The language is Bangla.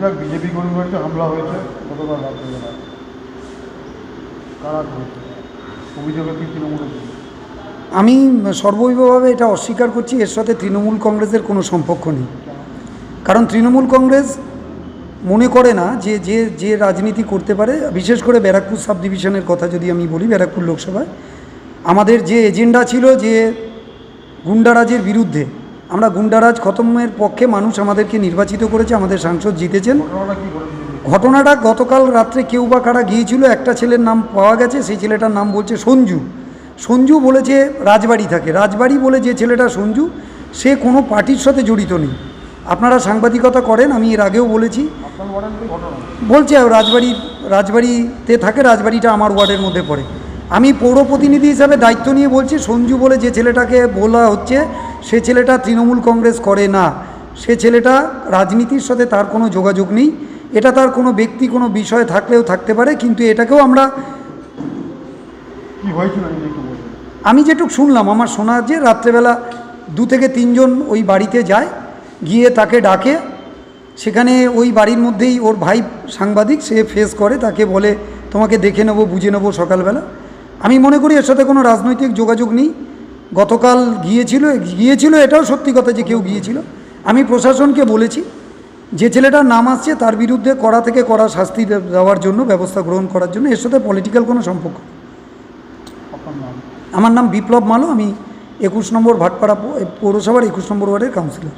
বিজেপি কর্মীর হামলা হয়েছে, গতকাল কারা করেছে? অভিযোগে কি আমি সর্বৈবভাবে এটা অস্বীকার করছি, এর সাথে তৃণমূল কংগ্রেসের কোনো সম্পর্ক নেই। কারণ তৃণমূল কংগ্রেস মনে করে না যে যে যে রাজনীতি করতে পারে, বিশেষ করে ব্যারাকপুর সাব ডিভিশনের কথা যদি আমি বলি, ব্যারাকপুর লোকসভায়। আমাদের যে এজেন্ডা ছিল যে গুন্ডারাজের বিরুদ্ধে আমরা গুন্ডারাজ খতমের পক্ষে মানুষ আমাদেরকে নির্বাচিত করেছে, আমাদের সাংসদ জিতেছেন। ঘটনাটা গতকাল রাত্রে কেউ বা কারা গিয়েছিল, একটা ছেলের নাম পাওয়া গেছে, সেই ছেলেটার নাম বলছে সঞ্জু। সঞ্জু বলেছে রাজবাড়ি থাকে। রাজবাড়ি বলে যে ছেলেটা সঞ্জু, সে কোনো পার্টির সাথে জড়িত নেই। আপনারা সাংবাদিকতা করেন, আমি এর আগেও বলেছি। বলছে রাজবাড়ির রাজবাড়িতে থাকে, রাজবাড়িটা আমার ওয়ার্ডের মধ্যে পড়ে। আমি পৌর প্রতিনিধি হিসাবে দায়িত্ব নিয়ে বলছি, সঞ্জু বলে যে ছেলেটাকে বলা হচ্ছে সে ছেলেটা তৃণমূল কংগ্রেস করে না। সে ছেলেটা রাজনীতির সাথে তার কোনো যোগাযোগ নেই। এটা তার কোনো ব্যক্তি কোনো বিষয় থাকলেও থাকতে পারে কিন্তু এটাকেও আমরা আমি যেটুক শুনলাম আমার শোনা যে রাত্রেবেলা দু থেকে তিনজন ওই বাড়িতে যায় গিয়ে তাকে ডাকে। সেখানে ওই বাড়ির মধ্যেই ওর ভাই সাংবাদিক সে ফেস করে তাকে বলে তোমাকে দেখে নেব বুঝে নেব সকালবেলা। আমি মনে করি এর সাথে কোনো রাজনৈতিক যোগাযোগ নেই। গতকাল গিয়েছিল গিয়েছিল এটাও সত্যি কথা যে কেউ গিয়েছিল। আমি প্রশাসনকে বলেছি, যে ছেলেটার নাম আসছে তার বিরুদ্ধে কড়া থেকে কড়া শাস্তি দেওয়ার জন্য, ব্যবস্থা গ্রহণ করার জন্য, এর সাথে পলিটিক্যাল কোনো সম্পর্ক আমার নাম বিপ্লব মালো, আমি একুশ নম্বর ভাটপাড়া পৌরসভার একুশ নম্বর ওয়ার্ডের কাউন্সিলর